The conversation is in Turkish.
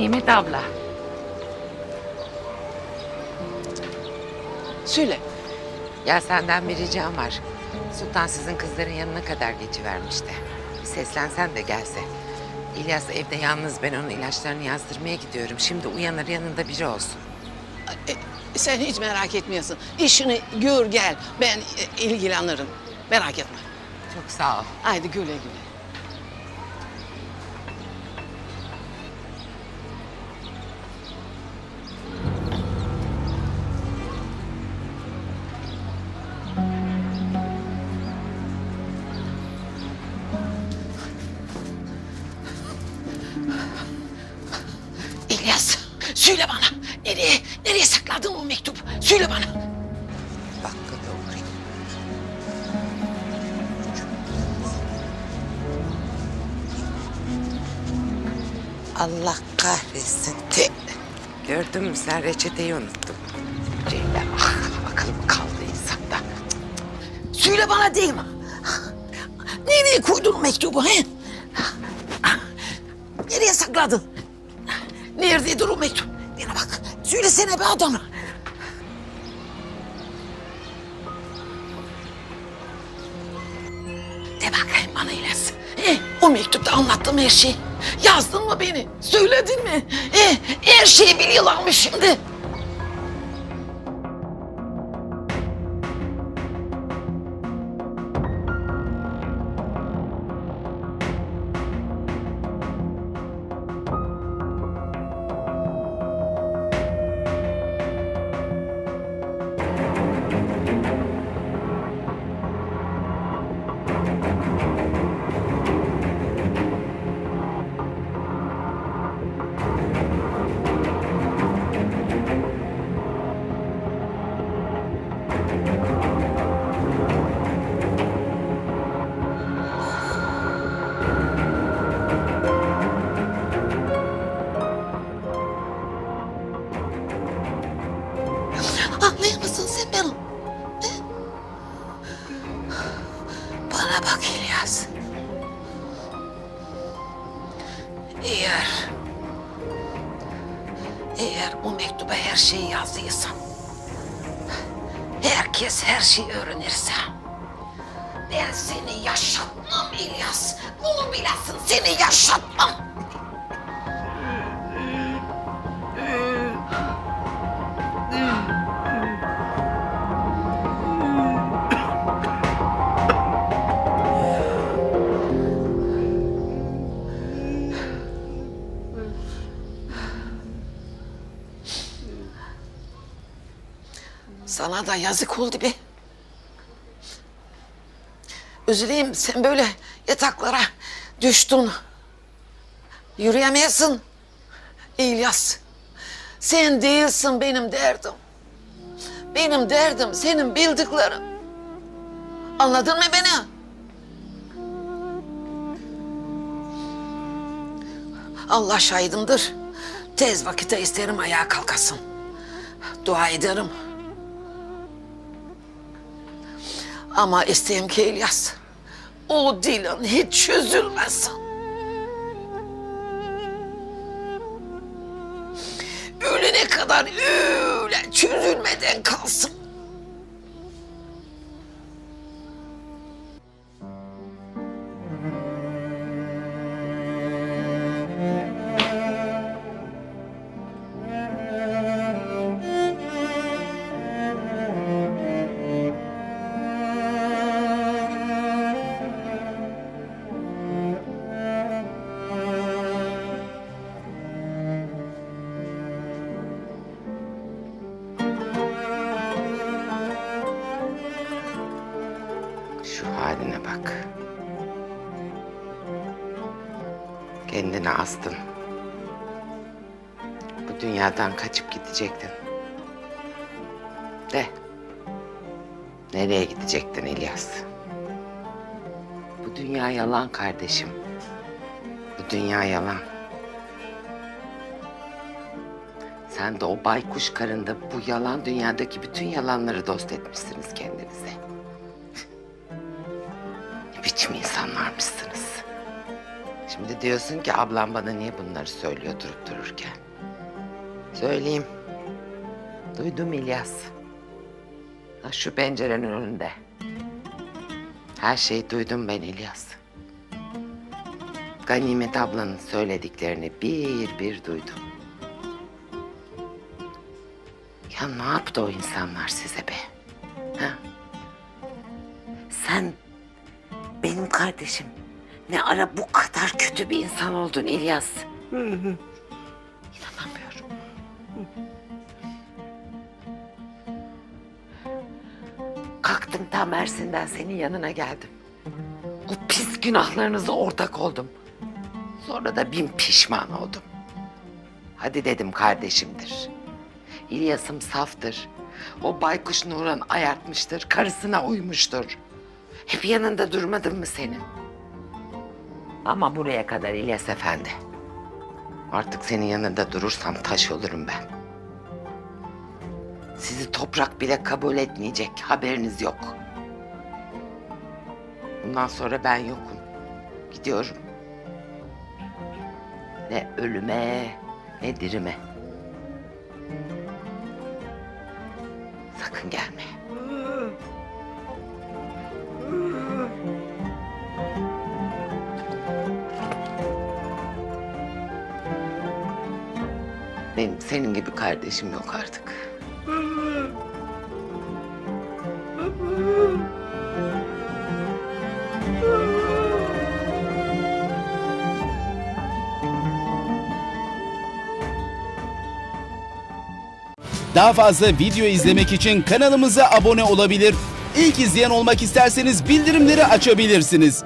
Nimet abla. Söyle. Ya senden bir ricam var. Sultan sizin kızların yanına kadar geçivermişti. Bir seslensen de gelse. İlyas evde yalnız ben onun ilaçlarını yazdırmaya gidiyorum. Şimdi uyanır yanında biri olsun. E, sen hiç merak etmiyorsun. İşini gör gel. Ben e, ilgilenirim. Merak etme. Çok sağ ol. Haydi güle güle. Söyle bana. Nereye, nereye sakladın o mektup? Söyle bana. Bakkala uğrayayım. Allah kahretsin. Te. Gördün mü sen reçeteyi unuttun. Ceylan ah akıl kaldı insanda. Söyle bana değil mi? Nereye koydun mektubu he? Nereye sakladın? Nerededir o mektup? Bana bak. Söylesene be adamı. De bakayım bana İlyas. He, o mektupta anlattım her şeyi. Yazdın mı beni? Söyledin mi? He, her şeyi biliyorlarmış şimdi. Bak İlyas. Eğer... Eğer o mektuba her şeyi yazdıysan... Herkes her şeyi öğrenirse... Ben seni yaşatmam İlyas. Bunu bilesin seni yaşatmam. Sana da yazık oldu be. Üzüleyim sen böyle yataklara düştün. Yürüyemeyesin. İlyas. Sen değilsin benim derdim. Benim derdim senin bildiklerin. Anladın mı beni? Allah şahidimdir. Tez vakitte isterim ayağa kalkasın. Dua ederim. Ama isteyeyim ki İlyas, o dilin hiç çözülmesin. Ölene kadar öyle çözülmeden kalsın. Haline bak. Kendini astın. Bu dünyadan kaçıp gidecektin. De. Nereye gidecektin İlyas? Bu dünya yalan kardeşim. Bu dünya yalan. Sen de o baykuş karında bu yalan dünyadaki bütün yalanları dost etmişsiniz kendinize. İnsanlarmışsınız. Şimdi diyorsun ki ablam bana niye bunları söylüyor durup dururken. Söyleyeyim. Duydum İlyas. Ha, şu pencerenin önünde. Her şeyi duydum ben İlyas. Ganimet ablanın söylediklerini bir bir duydum. Ya ne yaptı o insanlar size be? Ha? Sen benim kardeşim ne ara bu kadar kötü bir insan oldun İlyas. İnanamıyorum. Kalktım tam Mersin'den senin yanına geldim. O pis günahlarınıza ortak oldum. Sonra da bin pişman oldum. Hadi dedim kardeşimdir. İlyas'ım saftır. O baykuş Nuran ayartmıştır, karısına uymuştur. Hep yanında durmadım mı senin? Ama buraya kadar İlyas Efendi. Artık senin yanında durursam taş olurum ben. Sizi toprak bile kabul etmeyecek, haberiniz yok. Bundan sonra ben yokum. Gidiyorum. Ne ölüme, ne dirime. Sakın gelme. Benim senin gibi kardeşim yok artık. Daha fazla video izlemek için kanalımıza abone olabilir. İlk izleyen olmak isterseniz bildirimleri açabilirsiniz.